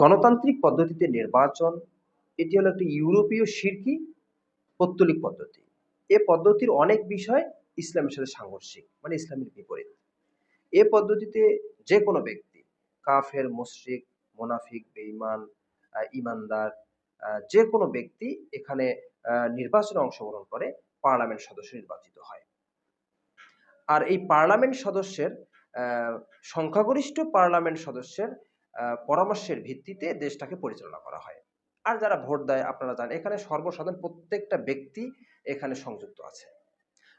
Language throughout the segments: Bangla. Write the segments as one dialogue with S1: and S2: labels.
S1: গণতান্ত্রিক পদ্ধতিতে নির্বাচন, এটি হলো একটি ইউরোপীয় শিরকি পৌত্তলিক পদ্ধতি। এ পদ্ধতির অনেক বিষয় ইসলামের সাথে সাংঘর্ষিক মানে ইসলামের বিপরীত। এ পদ্ধতিতে যে কোনো ব্যক্তি, কাফের, মুশরিক, মোনাফিক, বেঈমান ইমানদার যে কোনো ব্যক্তি এখানে নির্বাচনে অংশগ্রহণ করে পার্লামেন্ট সদস্য নির্বাচিত হয়। আর এই পার্লামেন্ট সদস্যের সংখ্যাগরিষ্ঠ পার্লামেন্ট সদস্যের পরামর্শের ভিত্তিতে দেশটাকে পরিচালনা করা হয়। আর যারা ভোট দেয়, আপনারা জানেন, এখানে সর্বসাধারণ প্রত্যেকটা ব্যক্তি এখানে সংযুক্ত আছে।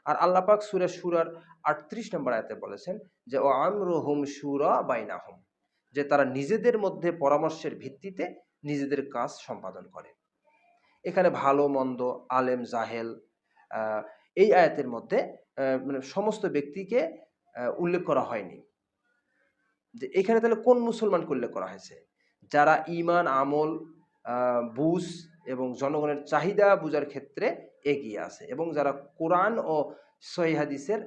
S1: আর আল্লাহ পাক সুরে সুরার আটত্রিশ নম্বর আয়াতে বলেছেন যে ও আমরুহুম সুরা বাইনা বাইনাহুম যে তারা নিজেদের মধ্যে পরামর্শের ভিত্তিতে নিজেদের কাজ সম্পাদন করে। এখানে ভালো, মন্দ, আলেম, জাহেল এই আয়াতের মধ্যে মানে সমস্ত ব্যক্তিকে উল্লেখ করা হয়নি। যে এখানে তাহলে কোন মুসলমান উল্লেখ করা হয়েছে? যারা ইমান আমল বুঝ এবং জনগণের চাহিদা বুঝার ক্ষেত্রে এগিয়ে আছে এবং যারা কোরআন ও সহি হাদিসের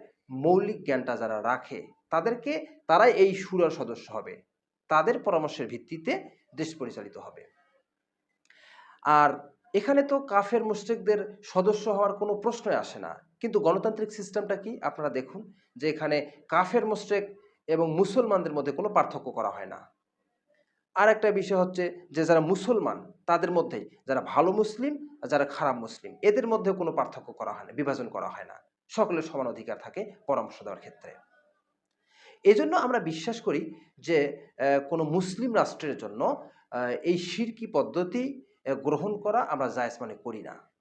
S1: মৌলিক জ্ঞানটা যারা রাখে, তাদেরকে তারাই এই সুরার সদস্য হবে। তাদের পরামর্শের ভিত্তিতে দেশ পরিচালিত হবে। আর এখানে তো কাফের, মুশরিকদের সদস্য হওয়ার কোনো প্রশ্নই আসে না। কিন্তু গণতান্ত্রিক সিস্টেমটা কি? আপনারা দেখুন যে এখানে কাফের, মুশরিক এবং মুসলমানদের মধ্যে কোনো পার্থক্য করা হয় না। আর একটা বিষয় হচ্ছে যে, যারা মুসলমান, তাদের মধ্যেই যারা ভালো মুসলিম আর যারা খারাপ মুসলিম, এদের মধ্যে কোনো পার্থক্য করা হয় না, বিভাজন করা হয় না। সকলের সমান অধিকার থাকে পরামর্শ দেওয়ার ক্ষেত্রে। এজন্য আমরা বিশ্বাস করি যে কোনো মুসলিম রাষ্ট্রের জন্য এই শিরকি পদ্ধতি গ্রহণ করা আমরা জায়জ মানে করি না।